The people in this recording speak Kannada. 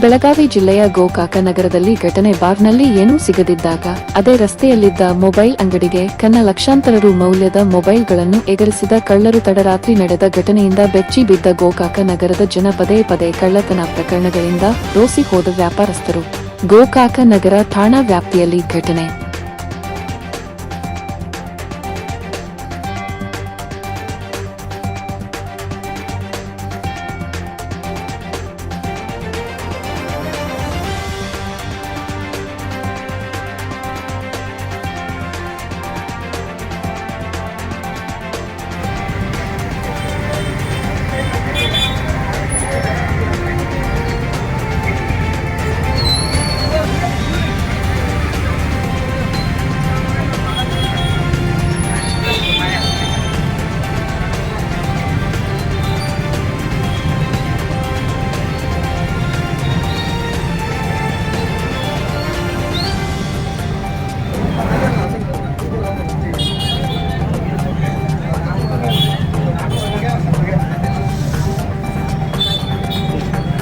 ಬೆಳಗಾವಿ ಜಿಲ್ಲೆಯ ಗೋಕಾಕ ನಗರದಲ್ಲಿ ಘಟನೆ ಬಾರ್ನಲ್ಲಿ ಏನೂ ಸಿಗದಿದ್ದಾಗ, ಅದೇ ರಸ್ತೆಯಲ್ಲಿದ್ದ ಮೊಬೈಲ್ ಅಂಗಡಿಗೆ ಕನ್ನ ಲಕ್ಷಾಂತರ ರು ಮೌಲ್ಯದ ಮೊಬೈಲ್ಗಳನ್ನು ಎಗರಿಸಿದ ಕಳ್ಳರು ತಡರಾತ್ರಿ ನಡೆದ ಘಟನೆಯಿಂದ ಬೆಚ್ಚಿ ಬಿದ್ದ ಗೋಕಾಕ ನಗರದ ಜನ ಪದೇ ಪದೇ ಕಳ್ಳತನ ಪ್ರಕರಣಗಳಿಂದ ರೋಸಿ ಹೋದ ವ್ಯಾಪಾರಸ್ಥರು. ಗೋಕಾಕ ನಗರ ಠಾಣಾ ವ್ಯಾಪ್ತಿಯಲ್ಲಿ ಘಟನೆ.